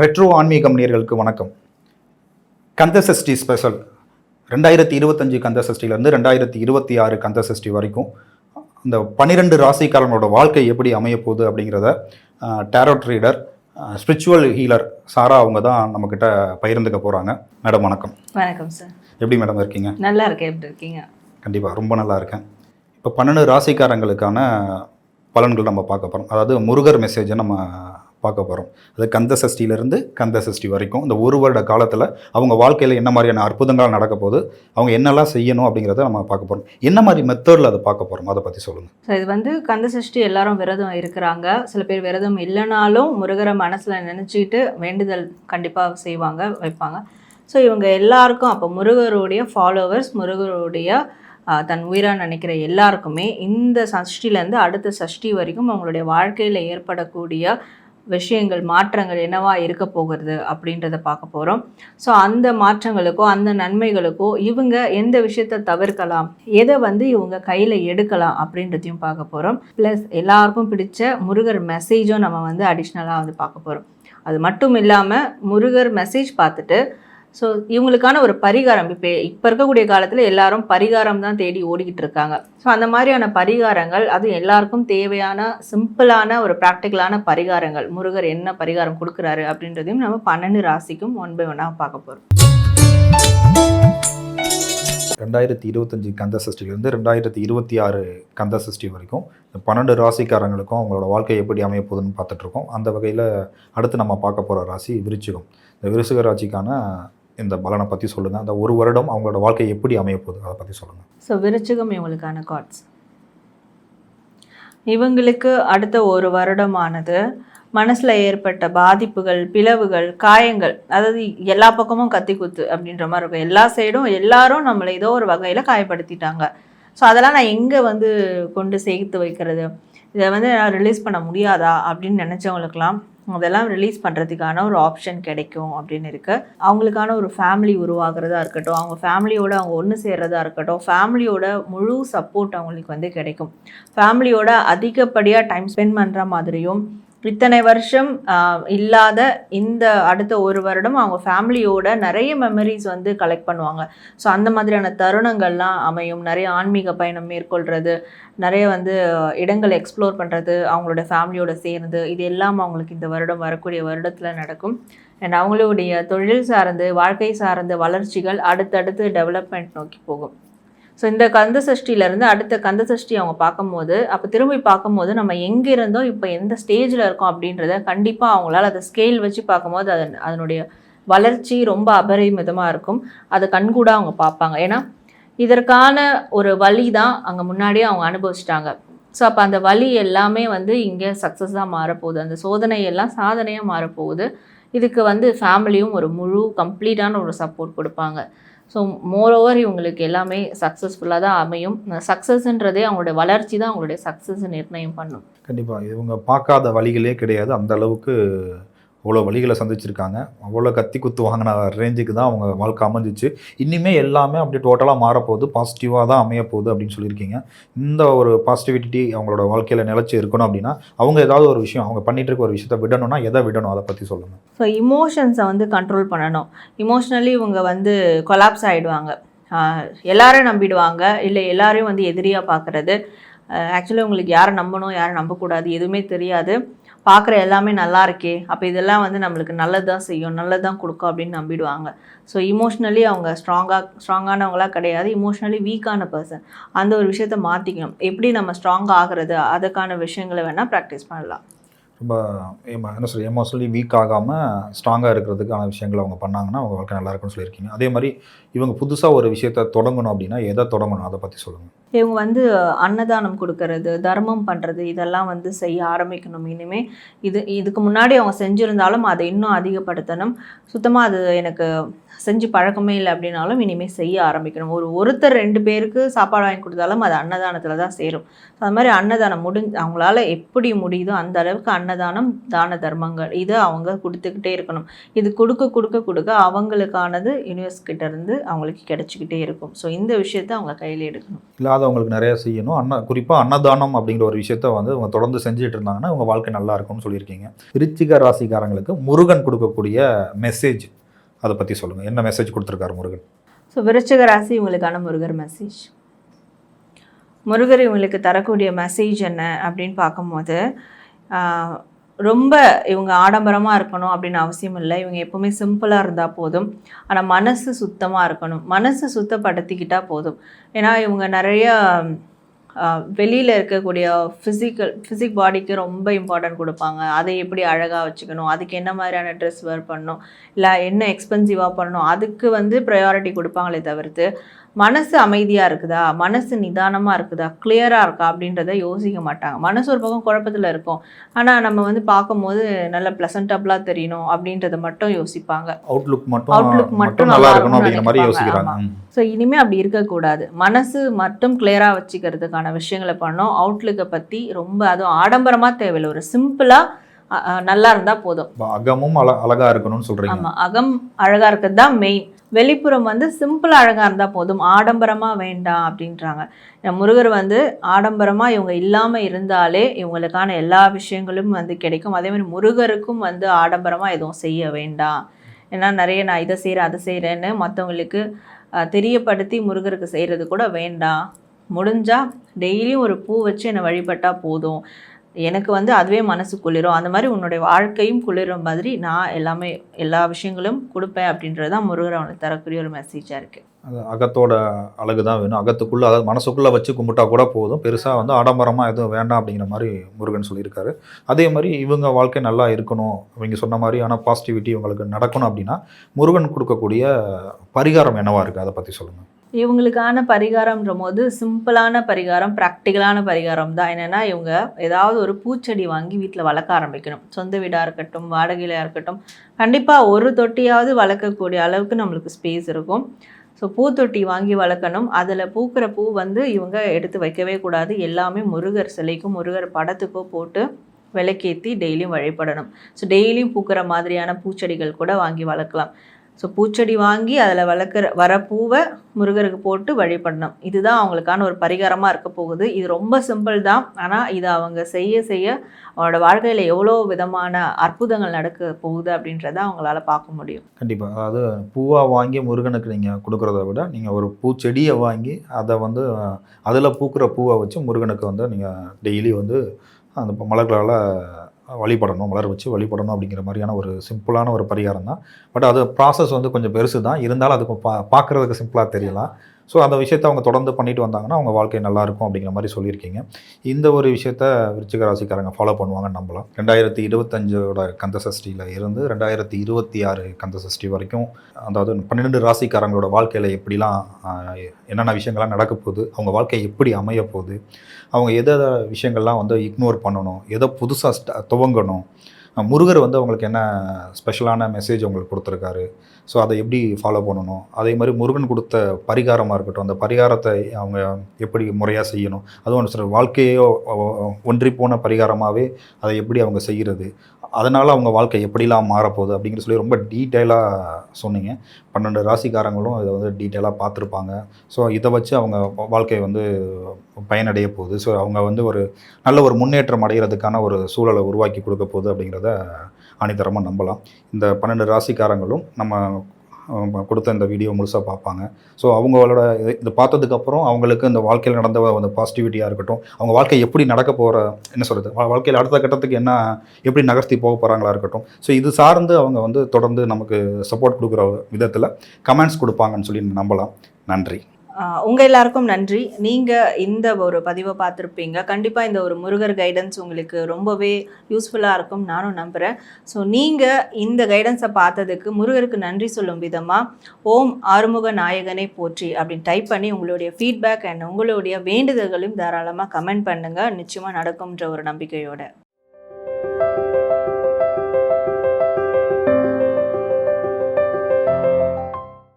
Retro ஆன்மீகம் நேர்களுக்கு வணக்கம். கந்த சஷ்டி ஸ்பெஷல் ரெண்டாயிரத்தி இருபத்தஞ்சு கந்த சஷ்டிலேருந்து ரெண்டாயிரத்தி இருபத்தி ஆறு கந்த சஷ்டி வரைக்கும் இந்த பன்னிரெண்டு ராசிக்காரங்களோட வாழ்க்கை எப்படி அமைய போகுது அப்படிங்கிறத tarot reader spiritual healer Sara அவங்க தான் நம்மக்கிட்ட பகிர்ந்துக்க போகிறாங்க மேடம் வணக்கம். வணக்கம் சார் எப்படி மேடம் இருக்கீங்க? நல்லா இருக்கேன் எப்படி இருக்கீங்க? கண்டிப்பாக ரொம்ப நல்லா இருக்கேன். இப்போ பன்னெண்டு ராசிக்காரங்களுக்கான பலன்கள் நம்ம பார்க்க போகிறோம் அதாவது முருகர் மெசேஜை நம்ம பார்க்க போகிறோம் அது கந்த சஷ்டியிலேருந்து கந்த சஷ்டி வரைக்கும் இந்த ஒரு வருட காலத்தில் அவங்க வாழ்க்கையில் என்ன மாதிரியான அற்புதங்கள் நடக்க போகுது அவங்க என்னெல்லாம் செய்யணும் அப்படிங்கிறத நம்ம பார்க்க போகிறோம் என்ன மாதிரி மெத்தடில் அதை பார்க்க போகிறோம் அதை பற்றி சொல்லுங்கள் ஸோ இது வந்து கந்த சஷ்டி எல்லாரும் விரதம் இருக்கிறாங்க. சில பேர் விரதம் இல்லைனாலும் முருகரை மனசில் நினச்சிக்கிட்டு வேண்டுதல் கண்டிப்பாக செய்வாங்க வைப்பாங்க. ஸோ இவங்க எல்லாருக்கும் அப்போ முருகருடைய ஃபாலோவர்ஸ் முருகருடைய தன் உயிராக நினைக்கிற எல்லாருக்குமே இந்த சஷ்டிலேருந்து அடுத்த சஷ்டி வரைக்கும் அவங்களுடைய வாழ்க்கையில் ஏற்படக்கூடிய விஷயங்கள் மாற்றங்கள் என்னவா இருக்க போகிறது அப்படின்றத பார்க்க போகிறோம் ஸோ அந்த மாற்றங்களுக்கோ அந்த நன்மைகளுக்கோ இவங்க எந்த விஷயத்தை தவிர்க்கலாம் எதை வந்து இவங்க கையில் எடுக்கலாம் அப்படின்றதையும் பார்க்க போகிறோம் ப்ளஸ் எல்லாருக்கும் பிடிச்ச முருகர் மெசேஜும் நம்ம வந்து அடிஷ்னலாக வந்து பார்க்க போகிறோம் அது மட்டும் இல்லாமல் முருகர் மெசேஜ் பார்த்துட்டு ஸோ இவங்களுக்கான ஒரு பரிகாரம். இப்போ இப்போ இருக்கக்கூடிய காலத்தில் எல்லாரும் பரிகாரம் தான் தேடி ஓடிக்கிட்டு இருக்காங்க. ஸோ அந்த மாதிரியான பரிகாரங்கள் அது எல்லாருக்கும் தேவையான சிம்பிளான ஒரு ப்ராக்டிக்கலான பரிகாரங்கள். முருகர் என்ன பரிகாரம் கொடுக்குறாரு அப்படின்றதையும் நம்ம பன்னெண்டு ராசிக்கும் ஒன் பை ஒன்னாக பார்க்க போகிறோம் ரெண்டாயிரத்தி இருபத்தஞ்சி கந்த சஷ்டிலேருந்து ரெண்டாயிரத்தி இருபத்தி ஆறு கந்த சஷ்டி வரைக்கும் இந்த பன்னெண்டு ராசிக்காரங்களுக்கும் அவங்களோட வாழ்க்கை எப்படி அமைய போகுதுன்னு பார்த்துட்ருக்கோம் அந்த வகையில் அடுத்து நம்ம பார்க்க போகிற ராசி விருச்சிகம். இந்த விருச்சிக ராசிக்கான இந்த பலனை பற்றி சொல்லுங்கள் அந்த ஒரு வருடம் அவங்களோட வாழ்க்கை எப்படி அமைய போகுது? அதை பற்றி சொல்லுங்கள் ஸோ விருச்சிகம் இவங்களுக்கான கார்ட்ஸ் இவங்களுக்கு அடுத்த ஒரு வருடமானது மனசில் ஏற்பட்ட பாதிப்புகள் பிளவுகள் காயங்கள் அதாவது எல்லா பக்கமும் கத்தி குத்து அப்படின்ற மாதிரி இருக்கும். எல்லா சைடும் எல்லாரும் நம்மளை ஏதோ ஒரு வகையில் காயப்படுத்திட்டாங்க. ஸோ அதெல்லாம் நான் எங்கே வந்து கொண்டு சேர்த்து வைக்கிறது? இதை வந்து நான் ரிலீஸ் பண்ண முடியாதா அப்படின்னு நினச்சவங்களுக்கெல்லாம் அதெல்லாம் ரிலீஸ் பண்ணுறதுக்கான ஒரு ஆப்ஷன் கிடைக்கும் அப்படின்னு இருக்குது அவங்களுக்கான ஒரு ஃபேமிலி உருவாகிறதா இருக்கட்டும் அவங்க ஃபேமிலியோட அவங்க ஒன்று சேர்றதா இருக்கட்டும் ஃபேமிலியோட முழு சப்போர்ட் அவங்களுக்கு வந்து கிடைக்கும். ஃபேமிலியோட அதிகப்படியாக டைம் ஸ்பெண்ட் பண்ணுற மாதிரியும் இத்தனை வருஷம் இல்லாத இந்த அடுத்த ஒரு வருடம் அவங்க ஃபேமிலியோட நிறைய மெமரிஸ் வந்து கலெக்ட் பண்ணுவாங்க. ஸோ அந்த மாதிரியான தருணங்கள்லாம் அமையும். நிறைய ஆன்மீக பயணம் மேற்கொள்கிறது நிறைய வந்து இடங்களை எக்ஸ்ப்ளோர் பண்ணுறது அவங்களோட ஃபேமிலியோட சேர்ந்து இது எல்லாம் அவங்களுக்கு இந்த வருடம் வரக்கூடிய வருடத்தில் நடக்கும். அண்ட் அவங்களுடைய தொழில் சார்ந்து வாழ்க்கை சார்ந்த வளர்ச்சிகள் அடுத்தடுத்து டெவலப்மெண்ட் நோக்கி போகும். ஸோ இந்த கந்த சஷ்டியிலேருந்து அடுத்த கந்த சஷ்டி அவங்க பார்க்கும்போது அப்போ திரும்பி பார்க்கும்போது நம்ம எங்கே இருந்தோம் இப்போ எந்த ஸ்டேஜில் இருக்கோம் அப்படின்றத கண்டிப்பாக அவங்களால அதை ஸ்கேல் வச்சு பார்க்கும்போது அது அதனுடைய வளர்ச்சி ரொம்ப அபரிமிதமாக இருக்கும். அதை கண்கூடாக அவங்க பார்ப்பாங்க. ஏன்னா இதற்கான ஒரு வழி தான் அங்கே முன்னாடியே அவங்க அனுபவிச்சிட்டாங்க. ஸோ அப்போ அந்த வழி எல்லாமே வந்து இங்கே சக்ஸஸாக மாறப்போகுது. அந்த சோதனை எல்லாம் சாதனையாக மாறப்போகுது. இதுக்கு வந்து ஃபேமிலியும் ஒரு முழு கம்ப்ளீட்டான ஒரு சப்போர்ட் கொடுப்பாங்க. ஸோ மோரோவர் இவங்களுக்கு எல்லாமே சக்ஸஸ்ஃபுல்லாக தான் அமையும். சக்ஸஸ்ன்றதே அவங்களுடைய வளர்ச்சி தான் அவங்களுடைய சக்ஸஸ் நிர்ணயம் பண்ணும். கண்டிப்பாக இவங்க பார்க்காத வழிகளே கிடையாது. அந்த அளவுக்கு அவ்வளோ வழிகளை சந்திச்சிருக்காங்க. அவ்வளோ கத்தி குத்து வாங்கின ரேஞ்சுக்கு தான் அவங்க வாழ்க்கை அமைஞ்சிச்சு. இனிமே எல்லாமே அப்படி டோட்டலாக மாறப்போகுது. பாசிட்டிவாக தான் அமைய போகுது அப்படின்னு சொல்லியிருக்கீங்க. இந்த ஒரு பாசிட்டிவிட்டி அவங்களோட வாழ்க்கையில் நிலச்சி இருக்கணும் அப்படின்னா அவங்க ஏதாவது ஒரு விஷயம் அவங்க பண்ணிட்டு இருக்க ஒரு விஷயத்தை விடணும்னா எதை விடணும்? அதை பற்றி சொல்லுங்கள் ஸோ இமோஷன்ஸை வந்து கண்ட்ரோல் பண்ணணும். இமோஷ்னலி இவங்க வந்து கொலாப்ஸ் ஆகிடுவாங்க எல்லாரையும் நம்பிடுவாங்க. இல்லை எல்லாரையும் வந்து எதிரியாக பார்க்குறது. ஆக்சுவலி உங்களுக்கு யாரை நம்பணும் யாரை நம்பக்கூடாது எதுவுமே தெரியாது. பார்க்குற எல்லாமே நல்லா இருக்கே. அப்போ இதெல்லாம் வந்து நம்மளுக்கு நல்லது தான் செய்யும் நல்லது தான் கொடுக்கும் அப்படின்னு நம்பிடுவாங்க. ஸோ இமோஷ்னலி அவங்க ஸ்ட்ராங்காக ஸ்ட்ராங்கானவங்களா கிடையாது. இமோஷ்னலி வீக்கான பர்சன் அந்த ஒரு விஷயத்த மாற்றிக்கணும் எப்படி நம்ம ஸ்ட்ராங் ஆகிறது அதுக்கான விஷயங்களை வேணால் ப்ராக்டிஸ் பண்ணலாம். ரொம்ப ஏமா- என்ன சொல்லி எமோஷனலி வீக் ஆகாமல் ஸ்ட்ராங்காக இருக்கிறதுக்கான விஷயங்கள் அவங்க பண்ணாங்கன்னா அவங்க வாழ்க்கை நல்லா இருக்கும்னு சொல்லியிருக்கீங்க. அதே மாதிரி இவங்க புதுசாக ஒரு விஷயத்தை தொடங்கணும் அப்படின்னா எதை தொடங்கணும்? அதை பற்றி சொல்லுங்கள் இவங்க வந்து அன்னதானம் கொடுக்கறது தர்மம் பண்ணுறது இதெல்லாம் வந்து செய்ய ஆரம்பிக்கணும். இனிமே இது இதுக்கு முன்னாடி அவங்க செஞ்சுருந்தாலும் அதை இன்னும் அதிகப்படுத்தணும். சுத்தமாக அது எனக்கு செஞ்சு பழக்கமே இல்லை அப்படின்னாலும் இனிமேல் செய்ய ஆரம்பிக்கணும். ஒரு ஒருத்தர் ரெண்டு பேருக்கு சாப்பாடு வாங்கி கொடுத்தாலும் அது அன்னதானத்தில் தான் சேரும். அது மாதிரி அன்னதானம் முடிஞ்சு அவங்களால எப்படி முடியுதோ அந்த அளவுக்கு அன்னதானம் தான தர்மங்கள் இதை அவங்க கொடுத்துக்கிட்டே இருக்கணும். இது கொடுக்க கொடுக்க கொடுக்க அவங்களுக்கானது யூனிவர்ஸ் கிட்ட இருந்து அவங்களுக்கு கிடைச்சிக்கிட்டே இருக்கும். ஸோ இந்த விஷயத்த அவங்க கையில் எடுக்கணும். இல்லாதவங்களுக்கு நிறைய செய்யணும். அன்ன குறிப்பாக அன்னதானம் அப்படிங்கிற ஒரு விஷயத்த வந்து அவங்க தொடர்ந்து செஞ்சுட்டு இருந்தாங்கன்னா உங்கள் வாழ்க்கை நல்லா இருக்கும்னு சொல்லியிருக்கீங்க. விருச்சிக ராசிக்காரங்களுக்கு முருகன் கொடுக்கக்கூடிய மெசேஜ் அதை பற்றி சொல்லுங்கள் என்ன மெசேஜ் கொடுத்துருக்காரு முருகன்? ஸோ விருச்சிக ராசி இவங்களுக்கான முருகர் மெசேஜ் முருகர் இவங்களுக்கு தரக்கூடிய மெசேஜ் என்ன அப்படின்னு பார்க்கும்போது ரொம்ப இவங்க ஆடம்பரமாக இருக்கணும் அப்படின்னு அவசியம் இல்லை. இவங்க எப்போவுமே சிம்பிளாக இருந்தால் போதும். ஆனால் மனசு சுத்தமாக இருக்கணும். மனசு சுத்தப்படுத்திக்கிட்டால் போதும். ஏன்னா இவங்க நிறைய வெளியில் இருக்கக்கூடிய ஃபிசிக்கல் ஃபிசிக் பாடிக்கு ரொம்ப இம்பார்ட்டன்ட் கொடுப்பாங்க. அதை எப்படி அழகாக வச்சுக்கணும்? அதுக்கு என்ன மாதிரியான ட்ரெஸ் வேர் பண்ணணும்? இல்லை என்ன எக்ஸ்பென்சிவாக பண்ணணும்? அதுக்கு வந்து ப்ரையாரிட்டி கொடுப்பாங்களே தவிர்த்து மனசு அமைதியாக இருக்குதா? மனசு நிதானமாக இருக்குதா? கிளியராக இருக்கா? அப்படின்றத யோசிக்க மாட்டாங்க. மனசு ஒரு பக்கம் குழப்பத்தில் இருக்கும். ஆனால் நம்ம வந்து பார்க்கும்போது நல்ல ப்ளசன்டபுளாக தெரியணும் அப்படின்றத மட்டும் யோசிப்பாங்க. அவுட்லுக் மட்டும் Outlook மட்டும் நல்லா இருக்கணும் அப்படிங்கிற மாதிரி. யோசிக்கிறாங்க. ஸோ இனிமேல் அப்படி இருக்கக்கூடாது. மனசு மட்டும் கிளியராக வச்சுக்கிறதுக்கான விஷயங்களை பண்ணோம் அவுட்லுக்கை பற்றி ரொம்ப அதுவும் ஆடம்பரமாக தேவையில்லை. ஒரு சிம்பிளாக நல்லா இருந்தால் போதும். அகமும் அழ அழகா இருக்கணும்னு சொல்றீங்க. ஆமாம் அகம் அழகாக இருக்கிறது தான் மெயின் வெளிப்புறம் வந்து சிம்பிளாக அழகாக இருந்தால் போதும். ஆடம்பரமாக வேண்டாம் அப்படின்றாங்க. முருகர் வந்து ஆடம்பரமாக இவங்க இல்லாமல் இருந்தாலே இவங்களுக்கான எல்லா விஷயங்களும் வந்து கிடைக்கும். அதே மாதிரி முருகருக்கும் வந்து ஆடம்பரமாக எதுவும் செய்ய வேண்டாம். ஏன்னா நிறைய நான் இதை செய்கிறேன் அதை செய்கிறேன்னு மற்றவங்களுக்கு தெரியப்படுத்தி முருகருக்கு செய்கிறது கூட வேண்டாம். முடிஞ்சால் டெய்லியும் ஒரு பூ வச்சு என்னை வழிபட்டால் போதும். எனக்கு வந்து அதுவே மனசு குளிரும். அந்த மாதிரி உன்னுடைய வாழ்க்கையும் குளிரும் மாதிரி நான் எல்லாமே எல்லா விஷயங்களும் கொடுப்பேன் அப்படின்றது தான் முருகர் அவனுக்கு தரக்கூடிய ஒரு மெசேஜாக இருக்குது அது அகத்தோட அழகு தான் வேணும். அகத்துக்குள்ளே அதாவது மனசுக்குள்ளே வச்சு கும்பிட்டா கூட போதும். பெருசாக வந்து ஆடம்பரமாக எதுவும் வேண்டாம் அப்படிங்கிற மாதிரி முருகன் சொல்லியிருக்காரு. அதே மாதிரி இவங்க வாழ்க்கை நல்லா இருக்கணும். அவங்க சொன்ன மாதிரியான பாசிட்டிவிட்டி இவங்களுக்கு நடக்கணும் அப்படின்னா முருகன் கொடுக்கக்கூடிய பரிகாரம் என்னவாக இருக்குது அதை பற்றி சொல்லுங்கள் இவங்களுக்கான பரிகாரம்ன்ற போது சிம்பிளான பரிகாரம் ப்ராக்டிக்கலான பரிகாரம் தான். என்னென்னா இவங்க ஏதாவது ஒரு பூச்செடி வாங்கி வீட்டில் வளர்க்க ஆரம்பிக்கணும். சொந்த வீடாக இருக்கட்டும் வாடகையிலாக இருக்கட்டும். கண்டிப்பாக ஒரு தொட்டியாவது வளர்க்கக்கூடிய அளவுக்கு நம்மளுக்கு ஸ்பேஸ் இருக்கும். ஸோ பூத்தொட்டி வாங்கி வளர்க்கணும். அதில் பூக்கிற பூ வந்து இவங்க எடுத்து வைக்கவே கூடாது. எல்லாமே முருகர் சிலைக்கும் முருகர் படத்துக்கோ போட்டு விளக்கேற்றி டெய்லியும் வழிபடணும். ஸோ டெய்லியும் பூக்கிற மாதிரியான பூச்செடிகள் கூட வாங்கி வளர்க்கலாம். ஸோ பூச்செடி வாங்கி அதில் வளர்க்குற வர பூவை முருகருக்கு போட்டு வழிபடணும் இதுதான் அவங்களுக்கான ஒரு பரிகாரமாக இருக்க போகுது. இது ரொம்ப சிம்பிள் தான். ஆனால் இதை அவங்க செய்ய செய்ய அவங்களோட வாழ்க்கையில் எவ்வளோ விதமான அற்புதங்கள் நடக்க போகுது அப்படின்றத அவங்களால பார்க்க முடியும். கண்டிப்பாக அதாவது பூவாக வாங்கி முருகனுக்கு நீங்கள் கொடுக்குறத விட நீங்கள் ஒரு பூச்செடியை வாங்கி அதை வந்து அதில் பூக்கிற பூவை வச்சு முருகனுக்கு வந்து நீங்கள் டெய்லி வந்து அந்த மலர்களால் வழிபடணும் மலர் வச்சு வழிபடணும் அப்படிங்கிற மாதிரியான ஒரு சிம்பிளான ஒரு பரிகாரம் தான் பட் அது ப்ராசஸ் வந்து கொஞ்சம் பெருசு தான் இருந்தாலும் அது பா பார்க்குறதுக்கு சிம்பிளாக தெரியலாம். ஸோ அந்த விஷயத்தை அவங்க தொடர்ந்து பண்ணிட்டு வந்தாங்கன்னா அவங்க வாழ்க்கை நல்லாயிருக்கும் அப்படிங்கிற மாதிரி சொல்லியிருக்கீங்க. இந்த ஒரு விஷயத்த விருச்சிக ராசிக்காரங்க ஃபாலோ பண்ணுவாங்கன்னு நம்பலாம். ரெண்டாயிரத்தி இருபத்தஞ்சோட கந்த சஷ்டியில் இருந்து ரெண்டாயிரத்தி இருபத்தி ஆறு கந்த சஷ்டி வரைக்கும் அதாவது பன்னெண்டு ராசிக்காரங்களோட வாழ்க்கையில் எப்படிலாம் என்னென்ன விஷயங்கள்லாம் நடக்க போகுது அவங்க வாழ்க்கை எப்படி அமைய போகுது அவங்க எதை விஷயங்கள்லாம் வந்து இக்னோர் பண்ணணும் எதை புதுசாக துவங்கணும் முருகர் வந்து அவங்களுக்கு என்ன ஸ்பெஷலான மெசேஜ் அவங்களுக்கு கொடுத்துருக்காரு? ஸோ அதை எப்படி ஃபாலோ பண்ணணும்? அதே மாதிரி முருகன் கொடுத்த பரிகாரமாக இருக்கட்டும் அந்த பரிகாரத்தை அவங்க எப்படி முறையாக செய்யணும்? அதுவும் சில வாழ்க்கையோ ஒன்றி போன பரிகாரமாகவே அதை எப்படி அவங்க செய்கிறது அதனால் அவங்க வாழ்க்கை எப்படிலாம் மாறப்போகுது அப்படிங்கிற சொல்லி ரொம்ப டீட்டெயிலாக சொன்னீங்க. பன்னெண்டு ராசிக்காரங்களும் இதை வந்து டீட்டெயிலாக பார்த்துருப்பாங்க. ஸோ இதை வச்சு அவங்க வாழ்க்கை வந்து பயனடைய போகுது. ஸோ அவங்க வந்து ஒரு நல்ல ஒரு முன்னேற்றம் அடைகிறதுக்கான ஒரு சூழலை உருவாக்கி கொடுக்க போகுது அப்படிங்கிறத ஆணித்தரமாக நம்பலாம். இந்த பன்னெண்டு ராசிக்காரங்களும் நம்ம கொடுத்த இந்த வீடியோ முழுசாக பார்ப்பாங்க. ஸோ அவங்களோட இது- இது பார்த்ததுக்கப்புறம் அவங்களுக்கு இந்த வாழ்க்கையில் நடந்த அந்த பாசிட்டிவிட்டியாக இருக்கட்டும் அவங்க வாழ்க்கை எப்படி நடக்க போகிற என்ன சொல்கிறது வாழ்க்கையில் அடுத்த கட்டத்துக்கு என்ன எப்படி நகர்த்தி போக போகிறாங்களா இருக்கட்டும். ஸோ இது சார்ந்து அவங்க வந்து தொடர்ந்து நமக்கு சப்போர்ட் கொடுக்குற விதத்தில் கமெண்ட்ஸ் கொடுப்பாங்கன்னு சொல்லி நம்பலாம். நன்றி. உங்கள் எல்லாருக்கும் நன்றி. நீங்கள் இந்த ஒரு பதிவை பார்த்துருப்பீங்க. கண்டிப்பாக இந்த ஒரு முருகர் கைடன்ஸ் உங்களுக்கு ரொம்பவே யூஸ்ஃபுல்லாக இருக்கும். நானும் நம்புகிறேன் ஸோ நீங்கள் இந்த கைடன்ஸை பார்த்ததுக்கு முருகருக்கு நன்றி சொல்லும் விதமாக ஓம் ஆறுமுக நாயகனை போற்றி அப்படின்னு டைப் பண்ணி உங்களுடைய ஃபீட்பேக் அண்ட் உங்களுடைய வேண்டுதல்களையும் தாராளமாக கமெண்ட் பண்ணுங்கள் நிச்சயமாக நடக்கும்ன்ற ஒரு நம்பிக்கையோட.